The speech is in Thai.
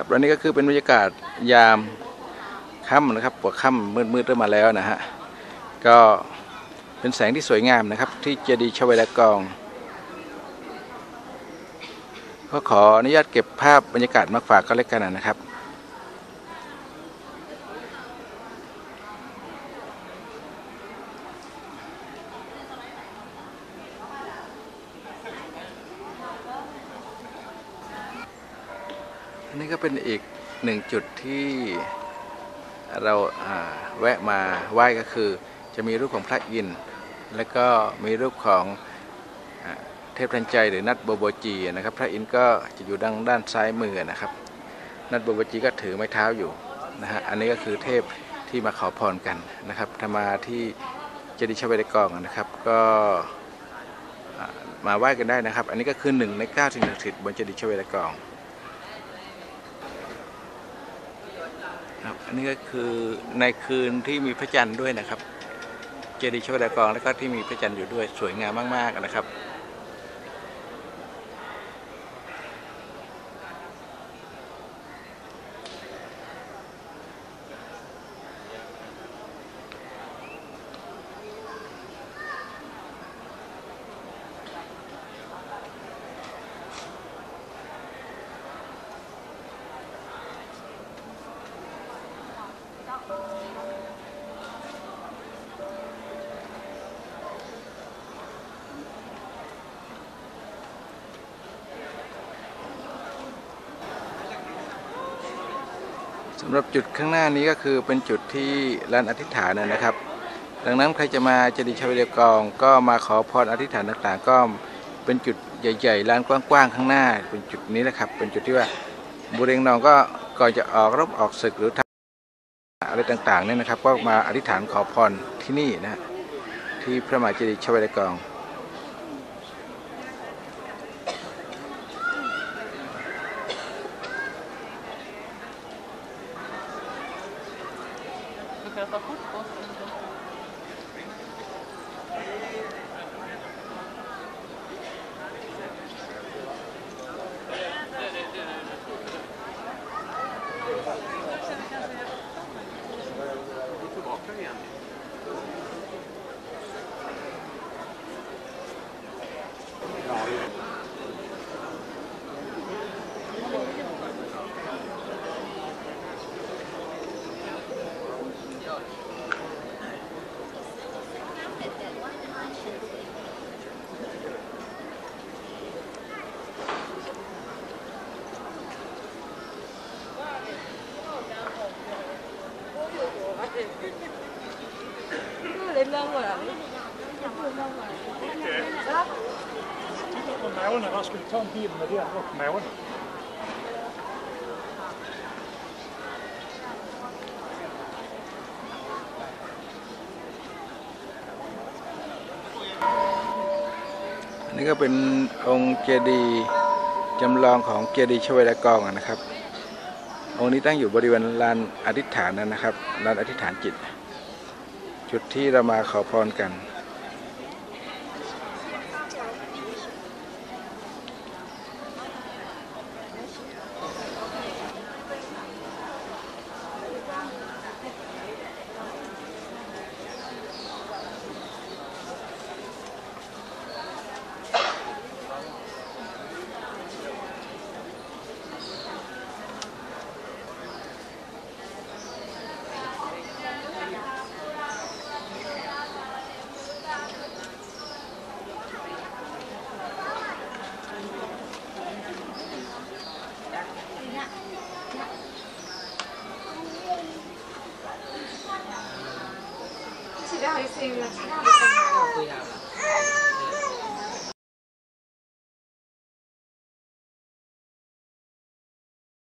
ครับแล้วนี่ก็คือเป็นบรรยากาศยามค่ำนะครับปวดค่ำมืดๆเริ่มมาแล้วนะฮะก็เป็นแสงที่สวยงามนะครับ ที่เจดีย์ชเวดากองก็ขออนุญาตเก็บภาพบรรยากาศมาฝากก็แล้วกันนะครับ นนี้ก็เป็นอีกหนึ่งจุดที่เราแวะมาไหว้ก็คือ จะมีรูปของพระอินทร์แล้วก็มีรูปของอเทพทันใจหรือนัดโบโบจีนะครับ พระอินทร์ก็จะอยู่ด้านด้านซ้ายมือนะครับ นัดโบโบจีก็ถือไม้เท้าอยู่นะฮะอันนี้ก็คือเทพที่มาขอพรกันนะครับถ้ามาที่เจดีย์ชเวดกองนะครับ ก็มาไหว้กันได้นะครับ อันนี้ก็คือหนึ่งในเก้าสิ่งศักดิ์สิทธิ์บนเจดีย์ชเวดกอง ครับ อันนี้ก็คือในคืนที่มีพระจันทร์ด้วยนะครับ เจดีย์ชวดากรแล้วก็ที่มีพระจันทร์อยู่ด้วยสวยงามมากๆนะครับ สำหรับจุดข้างหน้านี้ก็คือเป็นจุดที่ลานอธิษฐานนะครับ ดังนั้นใครจะมาเจดีย์ชาวเดกองก็มาขอพรอธิษฐานต่างๆ ก็เป็นจุดใหญ่ๆลานกว้างๆข้างหน้า เป็นจุดนี้นะครับ เป็นจุดที่ว่าบุเรงนองก็ก่อนจะออกรบออกศึกหรือทำ อะไรต่างๆเนี่ยนะครับ ก็มาอธิษฐานขอพรที่นี่นะที่พระมหาเจดีย์ชาวดกอง Du kan ganhando. lang rører vi. Og maverne, der skal vi tage en bil med นี่ก็เป็นองค์เจดีย์จำลองของเจดีย์ชเวดากองนะครับ องค์นี้ตั้งอยู่บริเวณลานอธิษฐานนะครับลานอธิษฐานจิต จุดที่เรามาขอพรกัน はいすみませ